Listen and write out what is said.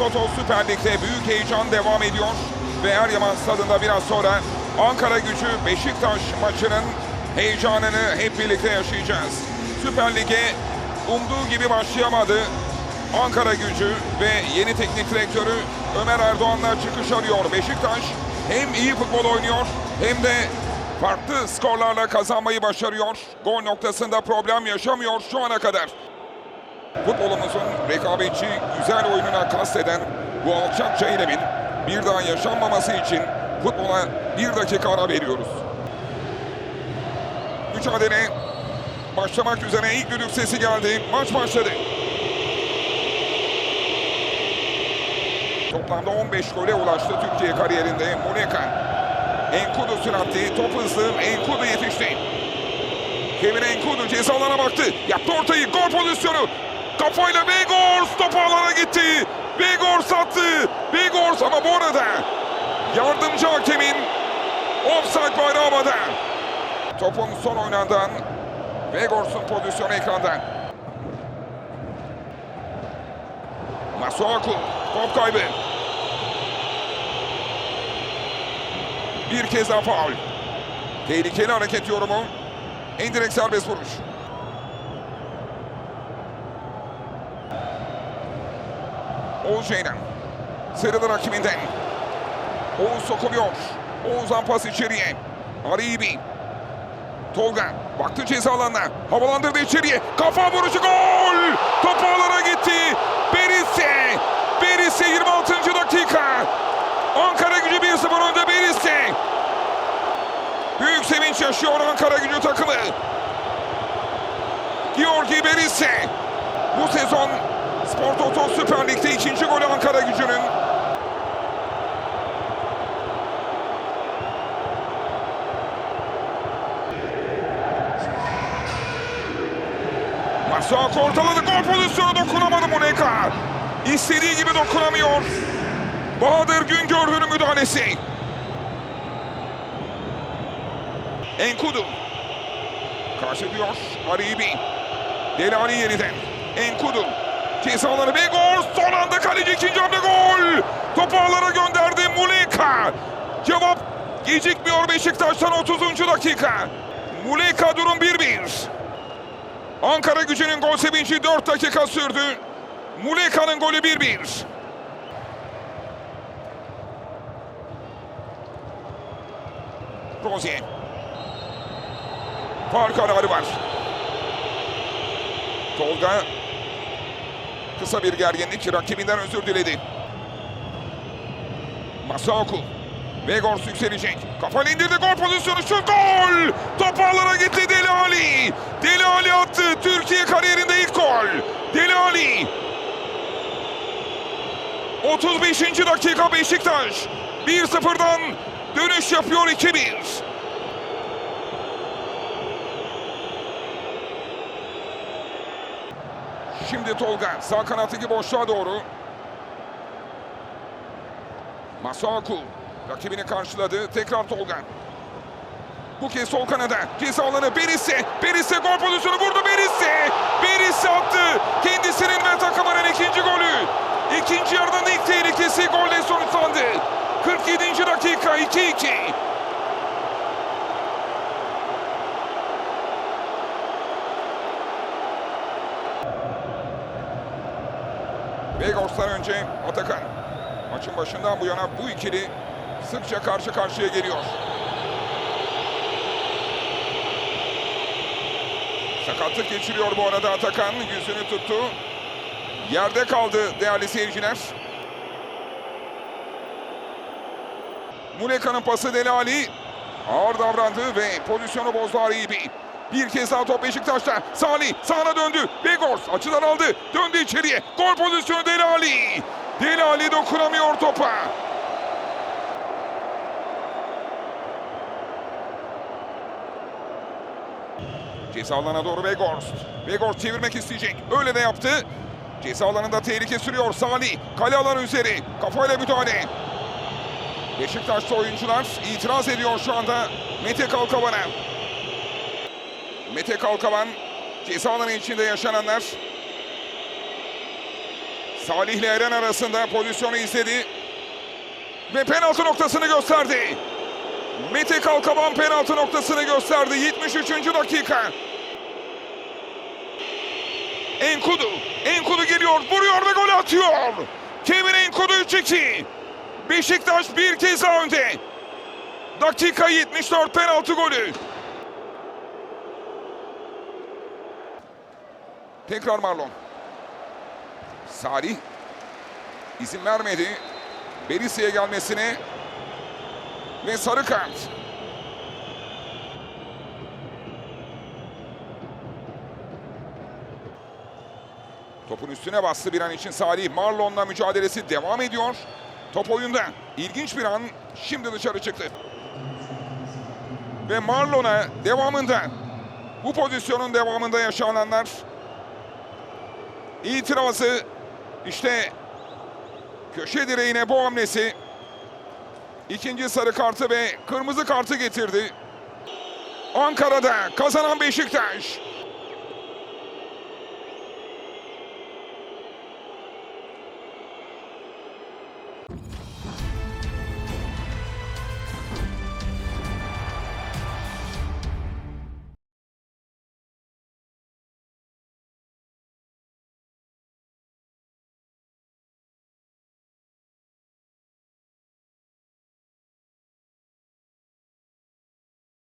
Toto Süper Lig'de büyük heyecan devam ediyor. Ve Eryaman stadında biraz sonra Ankara gücü Beşiktaş maçının heyecanını hep birlikte yaşayacağız. Süper Lig'e umduğu gibi başlayamadı. Ankara gücü ve yeni teknik direktörü Ömer Erdoğan'la çıkış arıyor. Beşiktaş hem iyi futbol oynuyor hem de farklı skorlarla kazanmayı başarıyor. Gol noktasında problem yaşamıyor şu ana kadar. Futbolumuzun rekabetçi, güzel oyununa kasteden bu alçakça eylemin bir daha yaşanmaması için futbola bir dakika ara veriyoruz. Mücadele başlamak üzere ilk düdük sesi geldi. Maç başladı. Toplamda 15 gole ulaştı Türkiye kariyerinde Muleka. Enkudu süratli, top hızlı, Enkudu yetişti. Kevin Enkudu ceza alana baktı. Yaptı ortayı, gol pozisyonu. Kafayla Begors top alana gitti. Begors attı. Begors ama bu arada yardımcı hakemin offside bayrağı havada. Topun son oynandan Vegors'un pozisyonu ekranda. Masuaku top kaybı. Bir kez daha faul. Tehlikeli hareket yorumu. Endirek serbest vuruş. Oğuz Ceylan. Sıyrılır rakibinden. Oğuz sokuluyor. Oğuz'dan pas içeriye. Aribi. Tolga baktı ceza alanına. Havalandırdı içeriye. Kafa vuruşu gol! Top ağlara gitti. Berise. Berise 26. dakika. Ankara gücü 1-0 önde Berise. Büyük sevinç yaşıyor Ankara gücü takımı. Georgi Berise. Bu sezon Spor Toto Süper Lig'de ikinci golü Ankara gücünün. Masuaku ortaladı. Gol pozisyonu dokunamadı Muleka. İstediği gibi dokunamıyor. Bahadır Güngör'ün müdahalesi. Enkudu. Karşılıyor Aribi. Delali yeniden. Enkudu. Cezaları ve gol. Son anda kaleci ikinci hamle gol. Topu ağlara gönderdi Muleka. Cevap gecikmiyor Beşiktaş'tan 30. dakika. Muleka durum 1-1. Ankara gücünün gol sevinci 4 dakika sürdü. Muleka'nın golü 1-1. Rozier. Faul kararı var. Tolga kısa bir gerginlik rakibinden özür diledi. Masuaku. Vegors yükselecek. Kafayla indirdi gol pozisyonu şut gol. Top ağlara gitti Deli Ali. Deli Ali attı. Türkiye kariyerinde ilk gol. Deli Ali. 35. dakika Beşiktaş. 1-0'dan dönüş yapıyor 2-1. Şimdi Tolga sağ kanattaki boşluğa doğru. Masuaku rakibini karşıladı. Tekrar Tolga. Bu kez sol kanada. Ceza alanı Beris'e. Beris'e gol pozisyonu vurdu Beris'e. Beris'e attı. Kendisinin ve takımının ikinci golü. İkinci yarıdan ilk tehlikesi golle sonuçlandı. 47. dakika 2-2. Vegors'tan önce Atakan. Maçın başından bu yana bu ikili sıkça karşı karşıya geliyor. Sakatlık geçiriyor bu arada Atakan. Yüzünü tuttu. Yerde kaldı değerli seyirciler. Muleka'nın pası Deli Ali. Ağır davrandı ve pozisyonu bozdu Aribi. Bir kez daha top Beşiktaş'ta. Salih sağına döndü. Begors açıdan aldı. Döndü içeriye. Gol pozisyonu Deli Ali. Deli Ali dokunamıyor topa. Ceza alanına doğru Begors. Begors çevirmek isteyecek. Öyle de yaptı. Ceza alanında tehlike sürüyor Salih. Kale alanı üzeri. Kafayla müdahale. Beşiktaşlı oyuncular itiraz ediyor şu anda Mete Kalkavan'a. Mete Kalkavan ceza alanı içinde yaşananlar Salih ile Eren arasında pozisyonu izledi. Ve penaltı noktasını gösterdi. Mete Kalkaban penaltı noktasını gösterdi. 73. dakika. Enkudu. Enkudu geliyor, vuruyor ve gol atıyor. Kevin Enkudu 3-2. Beşiktaş bir kez önde. Dakika 74 penaltı golü. Tekrar Marlon. Salih izin vermedi. Berisi'ye gelmesine ve sarı kart. Topun üstüne bastı bir an için Salih. Marlon'la mücadelesi devam ediyor. Top oyunda. İlginç bir an. Şimdi dışarı çıktı. Ve Marlon'a devamında bu pozisyonun devamında yaşananlar itirazı işte köşe direğine bu hamlesi ikinci sarı kartı ve kırmızı kartı getirdi. Ankara'da kazanan Beşiktaş.